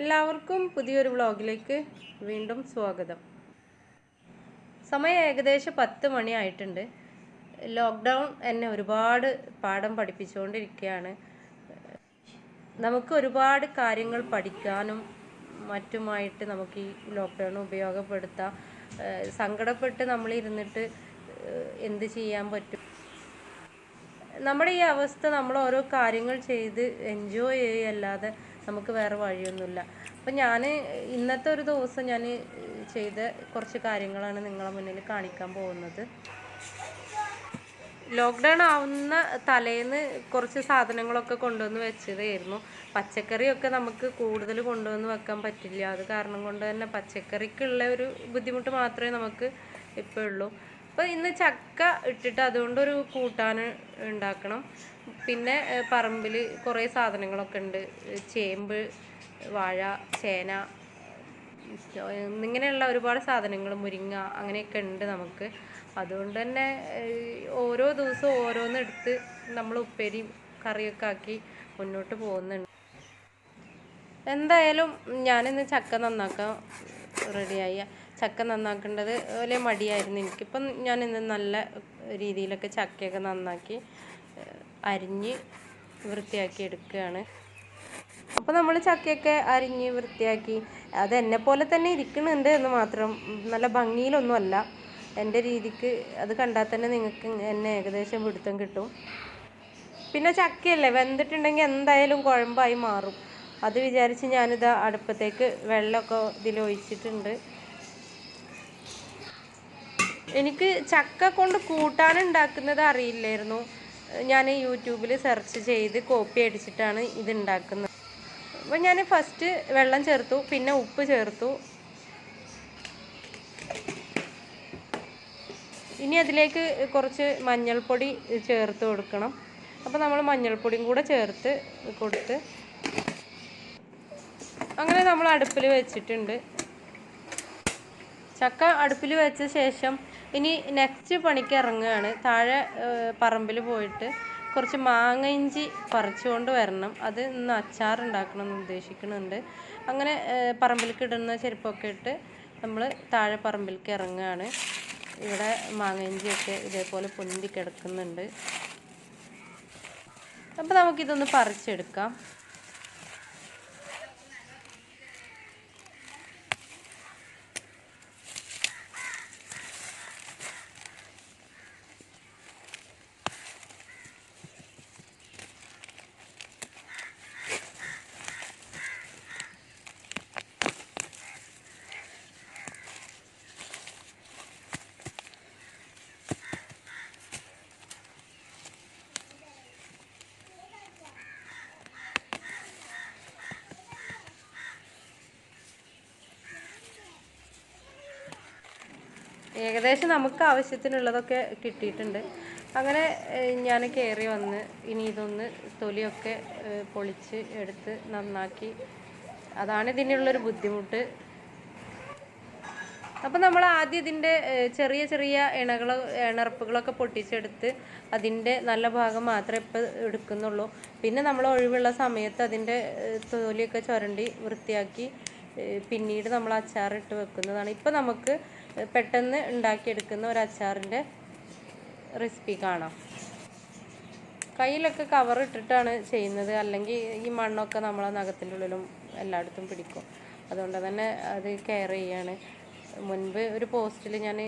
എല്ലാവർക്കും പുതിയൊരു വ്ളോഗിലേക്ക് വീണ്ടും സ്വാഗതം. സമയം ഏകദേശം പത്ത് മണി ആയിട്ടുണ്ട്. ലോക്ക്ഡൗൺ എന്നെ ഒരുപാട് പാഠം പഠിപ്പിച്ചുകൊണ്ടിരിക്കുകയാണ് നമുക്ക് ഒരുപാട് കാര്യങ്ങൾ പഠിക്കാനും മറ്റുമായിട്ട് നമുക്ക് ഈ ലോക്ക്ഡൗൺ ഉപയോഗപ്പെടുത്താം. സങ്കടപ്പെട്ട് നമ്മളിരുന്നിട്ട് എന്ത് ചെയ്യാൻ പറ്റും? നമ്മുടെ ഈ അവസ്ഥ നമ്മൾ ഓരോ കാര്യങ്ങൾ ചെയ്ത് എൻജോയ് ചെയ്യല്ലാതെ നമുക്ക് വേറെ വഴിയൊന്നുമില്ല. അപ്പം ഞാൻ ഇന്നത്തെ ഒരു ദിവസം ഞാൻ ചെയ്ത കുറച്ച് കാര്യങ്ങളാണ് നിങ്ങളെ മുന്നിൽ കാണിക്കാൻ പോകുന്നത്. ലോക്ക്ഡൗൺ ആവുന്ന തലേന്ന് കുറച്ച് സാധനങ്ങളൊക്കെ കൊണ്ടുവന്ന് വെച്ചതായിരുന്നു. പച്ചക്കറിയൊക്കെ നമുക്ക് കൂടുതൽ കൊണ്ടുവന്ന് വെക്കാൻ പറ്റില്ല. അത് കാരണം കൊണ്ട് തന്നെ പച്ചക്കറിക്കുള്ള ഒരു ബുദ്ധിമുട്ട് മാത്രമേ നമുക്ക് ഇപ്പോൾ ഉള്ളൂ. അപ്പോൾ ഇന്ന് ചക്ക ഇട്ടിട്ട് അതുകൊണ്ടൊരു കൂട്ടാൻ ഉണ്ടാക്കണം. പിന്നെ പറമ്പിൽ കുറേ സാധനങ്ങളൊക്കെ ഉണ്ട്. ചേമ്പ് വാഴ ചേന ഇങ്ങനെയുള്ള ഒരുപാട് സാധനങ്ങൾ മുരിങ്ങ അങ്ങനെയൊക്കെ ഉണ്ട് നമുക്ക്. അതുകൊണ്ട് തന്നെ ഓരോ ദിവസവും ഓരോന്നെടുത്ത് നമ്മൾ ഉപ്പേരി കറിയൊക്കെ ആക്കി മുന്നോട്ട് പോകുന്നുണ്ട്. എന്തായാലും ഞാനിന്ന് ചക്ക നന്നാക്കാൻ റെഡിയായി. ചക്ക നന്നാക്കേണ്ടത് വലിയ മടിയായിരുന്നു. എനിക്കിപ്പം ഞാൻ ഇന്ന് നല്ല രീതിയിലൊക്കെ ചക്കയൊക്കെ നന്നാക്കി അരിഞ്ഞ് വൃത്തിയാക്കി എടുക്കുകയാണ്. അപ്പോൾ നമ്മൾ ചക്കയൊക്കെ അരിഞ്ഞ് വൃത്തിയാക്കി അത് എന്നെ പോലെ തന്നെ ഇരിക്കുന്നുണ്ട് എന്ന് മാത്രം നല്ല ഭംഗിയിലൊന്നും അല്ല എന്റെ രീതിക്ക് അത് കണ്ടാൽ തന്നെ നിങ്ങൾക്ക് എന്നെ ഏകദേശം പിടുത്തം കിട്ടും. പിന്നെ ചക്കയല്ലേ വെന്തിട്ടുണ്ടെങ്കിൽ എന്തായാലും കുഴമ്പായി മാറും. അത് വിചാരിച്ച് ഞാനിത് അടുപ്പത്തേക്ക് വെള്ളമൊക്കെ ഇതിൽ ഒഴിച്ചിട്ടുണ്ട്. എനിക്ക് ചക്ക കൊണ്ട് കൂട്ടാനുണ്ടാക്കുന്നത് അറിയില്ലായിരുന്നു. ഞാൻ യൂട്യൂബിൽ സെർച്ച് ചെയ്ത് കോപ്പി അടിച്ചിട്ടാണ് ഇത് ഉണ്ടാക്കുന്നത് അപ്പോൾ ഞാൻ ഫസ്റ്റ് വെള്ളം ചേർത്തു പിന്നെ ഉപ്പ് ചേർത്തു. ഇനി അതിലേക്ക് കുറച്ച് മഞ്ഞൾപ്പൊടി ചേർത്ത് കൊടുക്കണം. അപ്പോൾ നമ്മൾ മഞ്ഞൾപ്പൊടിയും കൂടെ ചേർത്ത് കൊടുത്ത് അങ്ങനെ നമ്മൾ അടുപ്പിൽ വെച്ചിട്ടുണ്ട്. ചക്ക അടുപ്പിൽ വെച്ച ശേഷം ഇനി നെക്സ്റ്റ് പണിക്ക് ഇറങ്ങുകയാണ്. താഴെ പറമ്പിൽ പോയിട്ട് കുറച്ച് മാങ്ങ ഇഞ്ചി പറിച്ചുകൊണ്ട് വരണം. അത് ഇന്ന് അച്ചാർ ഉണ്ടാക്കണം എന്ന് ഉദ്ദേശിക്കുന്നുണ്ട്. അങ്ങനെ പറമ്പിലേക്ക് ഇടുന്ന ചെരുപ്പൊക്കെ ഇട്ട് നമ്മൾ താഴെ പറമ്പിലേക്ക് ഇറങ്ങുകയാണ്. ഇവിടെ മാങ്ങ ഇഞ്ചിയൊക്കെ ഇതേപോലെ പൊന്തി കിടക്കുന്നുണ്ട്. അപ്പോൾ നമുക്കിതൊന്ന് പറിച്ചെടുക്കാം. ഏകദേശം നമുക്ക് ആവശ്യത്തിനുള്ളതൊക്കെ കിട്ടിയിട്ടുണ്ട്. അങ്ങനെ ഞാൻ കയറി വന്ന് ഇനി ഇതൊന്ന് തൊലിയൊക്കെ പൊളിച്ച് എടുത്ത് നന്നാക്കി. അതാണ് ഇതിനുള്ളൊരു ബുദ്ധിമുട്ട്. അപ്പം നമ്മൾ ആദ്യം ഇതിന്റെ ചെറിയ ചെറിയ ഇണകൾ ഇണർപ്പുകളൊക്കെ പൊട്ടിച്ചെടുത്ത് അതിന്റെ നല്ല ഭാഗം മാത്രമേ ഇപ്പോൾ എടുക്കുന്നുള്ളൂ. പിന്നെ നമ്മൾ ഒഴിവുള്ള സമയത്ത് അതിന്റെ തോലിയൊക്കെ ചുരണ്ടി വൃത്തിയാക്കി പിന്നീട് നമ്മൾ അച്ചാറിട്ട് വെക്കുന്നതാണ്. ഇപ്പം നമുക്ക് പെട്ടെന്ന് ഉണ്ടാക്കിയെടുക്കുന്ന ഒരു അച്ചാറിന്റെ റെസിപ്പി കാണാം. കയ്യിലൊക്കെ കവർ ഇട്ടിട്ടാണ് ചെയ്യുന്നത്. അല്ലെങ്കിൽ ഈ മണ്ണൊക്കെ നമ്മളെ നഖത്തിന്റെ ഉള്ളിലും എല്ലായിടത്തും പിടിക്കും. അതുകൊണ്ട് തന്നെ അത് കെയർ ചെയ്യാണ്. മുൻപ് ഒരു പോസ്റ്റിൽ ഞാൻ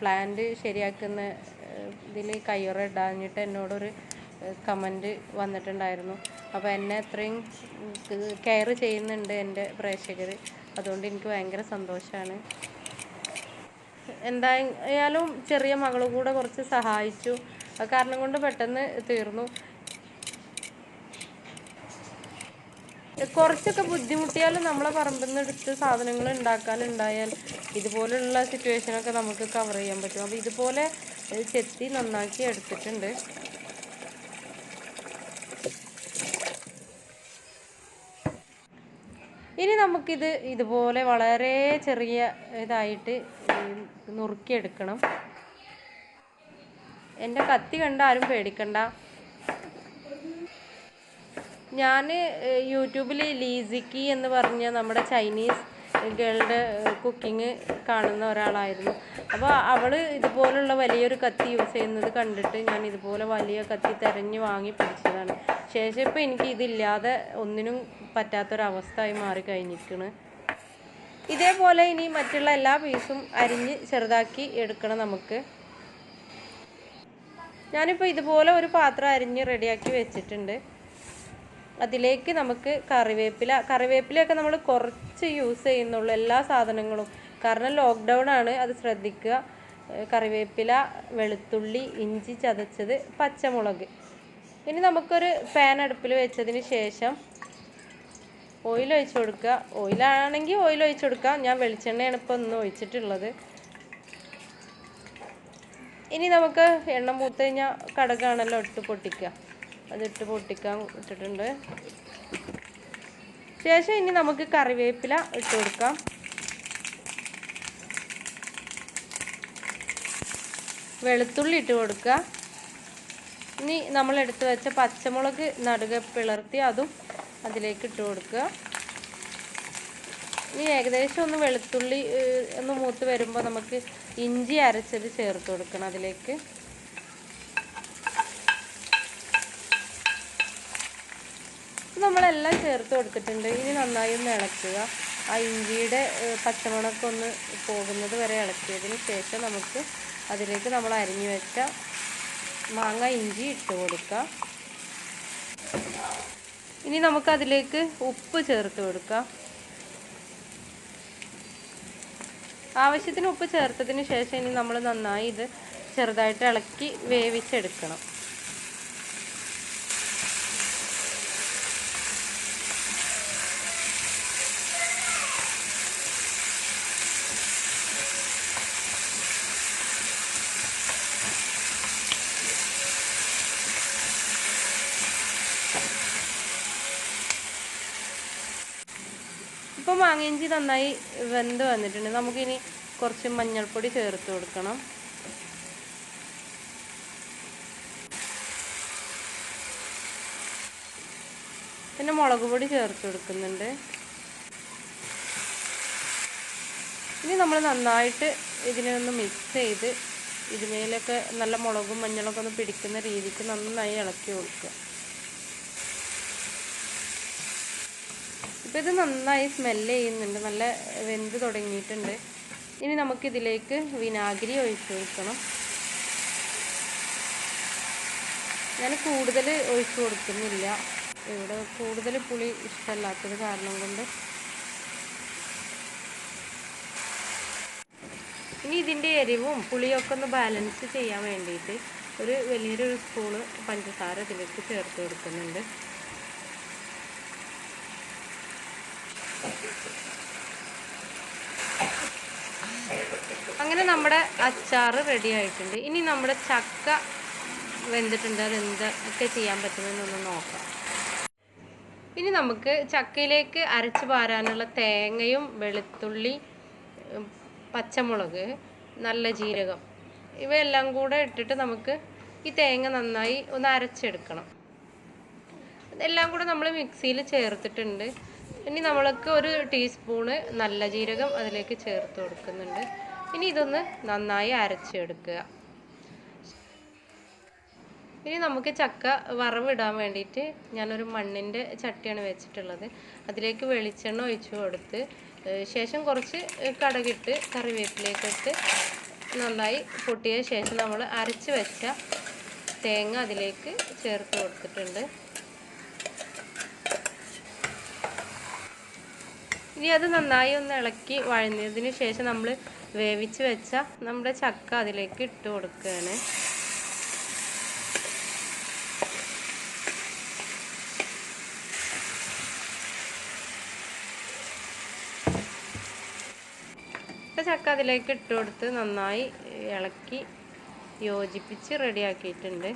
പ്ലാന്റ് ശരിയാക്കുന്ന ഇതിൽ കയ്യുറ ഇടാഞ്ഞിട്ട് എന്നോടൊരു കമന്റ് വന്നിട്ടുണ്ടായിരുന്നു. അപ്പോൾ എന്നെ അത്രയും കെയർ ചെയ്യുന്നുണ്ട് എന്റെ പ്രേക്ഷകർ അതുകൊണ്ട് എനിക്ക് ഭയങ്കര സന്തോഷമാണ് എന്തായാലും ചെറിയ മകൾ കൂടെ കുറച്ച് സഹായിച്ചു. കാരണം കൊണ്ട് പെട്ടെന്ന് തീർന്നു. കുറച്ചൊക്കെ ബുദ്ധിമുട്ടിയാലും നമ്മളെ പറമ്പിൽ നിന്ന് എടുത്ത് സാധനങ്ങൾ ഉണ്ടാക്കാനുണ്ടായാൽ ഇതുപോലെയുള്ള സിറ്റുവേഷനൊക്കെ നമുക്ക് കവർ ചെയ്യാൻ പറ്റും. അപ്പോൾ ഇതുപോലെ ചെത്തി നന്നാക്കി എടുത്തിട്ടുണ്ട്. ഇനി നമുക്കിത് ഇതുപോലെ വളരെ ചെറിയ ഇതായിട്ട് നുറുക്കിയെടുക്കണം. എന്റെ കത്തി കണ്ട ആരും പേടിക്കണ്ട. ഞാൻ യൂട്യൂബിൽ ലീസിക്കി എന്ന് പറഞ്ഞ നമ്മുടെ ചൈനീസ് ഗേളുടെ കുക്കിംഗ് കാണുന്ന ഒരാളായിരുന്നു. അപ്പോൾ അവൾ ഇതുപോലുള്ള വലിയൊരു കത്തി യൂസ് ചെയ്യുന്നത് കണ്ടിട്ട് ഞാൻ ഇതുപോലെ വലിയ കത്തി തിരഞ്ഞ് വാങ്ങി പിടിച്ചതാണ്. ശേഷം ഇപ്പോൾ എനിക്ക് ഇതില്ലാതെ ഒന്നിനും പറ്റാത്തൊരവസ്ഥയായി മാറി കഴിഞ്ഞിരിക്കണ് ഇതേപോലെ ഇനി മറ്റുള്ള എല്ലാ പീസും അരിഞ്ഞ് ചെറുതാക്കി എടുക്കണം നമുക്ക്. ഞാനിപ്പോൾ ഇതുപോലെ ഒരു പാത്രം അരിഞ്ഞ് റെഡിയാക്കി വെച്ചിട്ടുണ്ട്. അതിലേക്ക് നമുക്ക് കറിവേപ്പില കറിവേപ്പിലയൊക്കെ നമ്മൾ കുറച്ച് യൂസ് ചെയ്യുന്നുള്ളൂ എല്ലാ സാധനങ്ങളും. കാരണം ലോക്ക്ഡൗൺ ആണ് അത് ശ്രദ്ധിക്കുക. കറിവേപ്പില വെളുത്തുള്ളി ഇഞ്ചി ചതച്ചത് പച്ചമുളക്. ഇനി നമുക്കൊരു പാൻ അടുപ്പിൽ വെച്ചതിന് ശേഷം ഓയിൽ ഒഴിച്ച് കൊടുക്കുക. ഓയിലാണെങ്കിൽ ഓയിൽ ഒഴിച്ച് കൊടുക്കുക ഞാൻ വെളിച്ചെണ്ണയാണ് ഇപ്പോൾ ഇന്ന് ഒഴിച്ചിട്ടുള്ളത്. ഇനി നമുക്ക് എണ്ണ മൂത്ത് കഴിഞ്ഞാൽ കടകാണല്ലോ ഇട്ട് പൊട്ടിക്കുക. അതിട്ട് പൊട്ടിക്കാൻ ഇട്ടിട്ടുണ്ട്. ശേഷം ഇനി നമുക്ക് കറിവേപ്പില ഇട്ട് കൊടുക്കാം. വെളുത്തുള്ളി ഇട്ട് കൊടുക്കുക. ഇനി നമ്മൾ എടുത്തു വെച്ച പച്ചമുളക് നടുക പിളർത്തി അതും അതിലേക്ക് ഇട്ട് കൊടുക്കുക. ഇനി ഏകദേശം ഒന്ന് വെളുത്തുള്ളി ഒന്ന് മൂത്ത് വരുമ്പോൾ നമുക്ക് ഇഞ്ചി അരച്ചത് ചേർത്ത് കൊടുക്കണം അതിലേക്ക്. നമ്മളെല്ലാം ചേർത്ത് കൊടുത്തിട്ടുണ്ട്. ഇനി നന്നായി ഒന്ന് ഇളക്കുക. ആ ഇഞ്ചിയുടെ ഏഹ്, ഒന്ന് പോകുന്നത് വരെ ഇളക്കിയതിന് ശേഷം നമുക്ക് അതിലേക്ക് നമ്മൾ അരിഞ്ഞു വെച്ച മാങ്ങ ഇഞ്ചി ഇട്ട് കൊടുക്കുക. ഇനി നമുക്ക് അതിലേക്ക് ഉപ്പ് ചേർത്ത് കൊടുക്കാം. ആവശ്യത്തിന് ഉപ്പ് ചേർത്തതിന് ശേഷം ഇനി നമ്മൾ നന്നായി ഇത് ചെറുതായിട്ട് ഇളക്കി വേവിച്ചെടുക്കണം. മാങ്ങയിഞ്ചി നന്നായി വെന്ത് വന്നിട്ടുണ്ട്. നമുക്കിനി കുറച്ച് മഞ്ഞൾപ്പൊടി ചേർത്ത് കൊടുക്കണം. പിന്നെ മുളക് പൊടി ചേർത്ത് കൊടുക്കുന്നുണ്ട്. ഇനി നമ്മൾ നന്നായിട്ട് ഇതിനെ ഒന്ന് മിക്സ് ചെയ്ത് ഇതിനേലൊക്കെ നല്ല മുളകും മഞ്ഞളൊക്കെ ഒന്ന് പിടിക്കുന്ന രീതിക്ക് നന്നായി ഇളക്കി കൊടുക്കുക. ഇപ്പം ഇത് നന്നായി സ്മെല്ല് ചെയ്യുന്നുണ്ട്. നല്ല വെന്ത് തുടങ്ങിയിട്ടുണ്ട്. ഇനി നമുക്കിതിലേക്ക് വിനാഗിരി ഒഴിച്ച് കൊടുക്കണം. ഞാൻ കൂടുതൽ ഒഴിച്ച് കൊടുക്കുന്നില്ല. ഇവിടെ കൂടുതൽ പുളി ഇഷ്ടമല്ലാത്തത് കാരണം കൊണ്ട്. ഇനി ഇതിന്റെ എരിവും പുളിയൊക്കെ ഒന്ന് ബാലൻസ് ചെയ്യാൻ വേണ്ടിയിട്ട് ഒരു വലിയൊരു സ്പൂണ് പഞ്ചസാര ഇതിലേക്ക് ചേർത്ത് കൊടുക്കുന്നുണ്ട്. അങ്ങനെ നമ്മുടെ അച്ചാർ റെഡി ആയിട്ടുണ്ട്. ഇനി നമ്മുടെ ചക്ക വെന്തിട്ടുണ്ട്. അത് എന്തൊക്കെ ചെയ്യാൻ പറ്റുമെന്നൊന്ന് നോക്കാം. ഇനി നമുക്ക് ചക്കയിലേക്ക് അരച്ച് പാരാനുള്ള തേങ്ങയും വെളുത്തുള്ളി പച്ചമുളക് നല്ല ജീരകം ഇവയെല്ലാം കൂടെ ഇട്ടിട്ട് നമുക്ക് ഈ തേങ്ങ നന്നായി ഒന്ന് അരച്ചെടുക്കണം. ഇതെല്ലാം കൂടെ നമ്മൾ മിക്സിയിൽ ചേർത്തിട്ടുണ്ട്. ഇനി നമ്മൾക്ക് ഒരു ടീസ്പൂണ് നല്ല ജീരകം അതിലേക്ക് ചേർത്ത് കൊടുക്കുന്നുണ്ട്. ഇനി ഇതൊന്ന് നന്നായി അരച്ചെടുക്കുക. ഇനി നമുക്ക് ചക്ക വറവിടാൻ വേണ്ടിയിട്ട് ഞാനൊരു മണ്ണിന്റെ ചട്ടിയാണ് വെച്ചിട്ടുള്ളത്. അതിലേക്ക് വെളിച്ചെണ്ണ ഒഴിച്ചു കൊടുത്ത് ശേഷം കുറച്ച് കടകിട്ട് കറിവേപ്പിലേക്ക് ഇട്ട് നന്നായി പൊട്ടിയ ശേഷം നമ്മൾ അരച്ച് വെച്ച തേങ്ങ അതിലേക്ക് ചേർത്ത് കൊടുത്തിട്ടുണ്ട്. ഇനി അത് നന്നായി ഒന്ന് ഇളക്കി വഴഞ്ഞതിന് ശേഷം നമ്മൾ വേവിച്ച് വെച്ച നമ്മുടെ ചക്ക അതിലേക്ക് ഇട്ട് കൊടുക്കുകയാണ്. ചക്ക അതിലേക്ക് ഇട്ട് കൊടുത്ത് നന്നായി ഇളക്കി യോജിപ്പിച്ച് റെഡിയാക്കിയിട്ടുണ്ട്.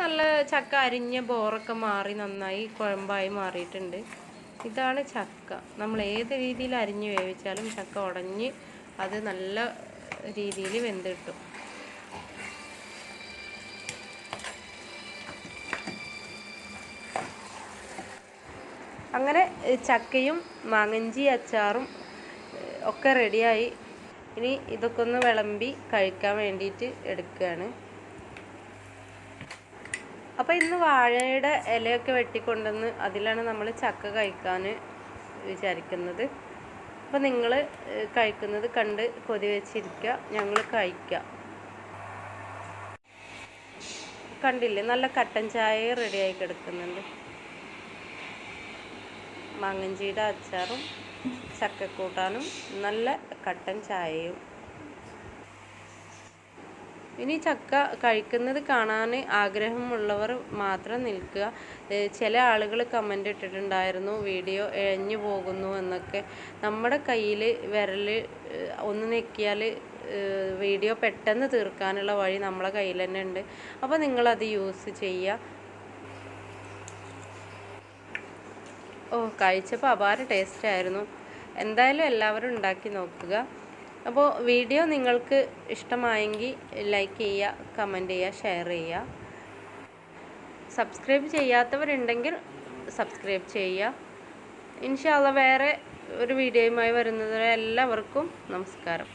നല്ല ചക്ക അരിഞ്ഞ ബോറൊക്കെ മാറി നന്നായി കുഴമ്പായി മാറിയിട്ടുണ്ട്. ഇതാണ് ചക്ക. നമ്മൾ ഏത് രീതിയിൽ അരിഞ്ഞ് വേവിച്ചാലും ചക്ക ഉടഞ്ഞ് അത് നല്ല രീതിയിൽ വെന്ത് അങ്ങനെ ചക്കയും മാങ്ങഞ്ചി അച്ചാറും ഒക്കെ റെഡിയായി ഇനി ഇതൊക്കെ ഒന്ന് വിളമ്പി കഴിക്കാൻ വേണ്ടിയിട്ട് എടുക്കുകയാണ്. അപ്പോൾ ഇന്ന് വാഴയുടെ ഇലയൊക്കെ വെട്ടിക്കൊണ്ടുവന്ന് അതിലാണ് നമ്മൾ ചക്ക കഴിക്കാൻ വിചാരിക്കുന്നത്. അപ്പോൾ നിങ്ങൾ കഴിക്കുന്നത് കണ്ട് കൊതി വെച്ചിരിക്കുക ഞങ്ങൾ കഴിക്കാം. കണ്ടില്ലേ? നല്ല കട്ടൻ ചായ റെഡിയായി കിടക്കുന്നുണ്ട്. മാങ്ങഞ്ചിയുടെ അച്ചാറും ചക്കക്കൂട്ടാനും നല്ല കട്ടൻ ചായയും. ഇനി ചക്ക കഴിക്കുന്നത് കാണാൻ ആഗ്രഹമുള്ളവർ മാത്രം നിൽക്കുക. ചില ആളുകൾ കമന്റ് ഇട്ടിട്ടുണ്ടായിരുന്നു വീഡിയോ ഇഴഞ്ഞു പോകുന്നു എന്നൊക്കെ. നമ്മുടെ കയ്യിൽ വിരൽ ഒന്ന് നെക്കിയാൽ വീഡിയോ പെട്ടെന്ന് തീർക്കാനുള്ള വഴി നമ്മളെ കയ്യിൽ തന്നെ ഉണ്ട്. അപ്പോൾ നിങ്ങളത് യൂസ് ചെയ്യുക. ഓ കഴിച്ചപ്പോൾ അപാര ടേസ്റ്റ് ആയിരുന്നു. എന്തായാലും എല്ലാവരും ഉണ്ടാക്കി നോക്കുക. അപ്പോൾ വീഡിയോ നിങ്ങൾക്ക് ഇഷ്ടമായെങ്കിൽ ലൈക്ക് ചെയ്യുക കമന്റ് ചെയ്യുക ഷെയർ ചെയ്യുക. സബ്സ്ക്രൈബ് ചെയ്യാത്തവരുണ്ടെങ്കിൽ സബ്സ്ക്രൈബ് ചെയ്യുക. ഇൻഷാല്ല വേറെ ഒരു വീഡിയോയുമായി വരുന്നതുവരെ എല്ലാവർക്കും നമസ്കാരം.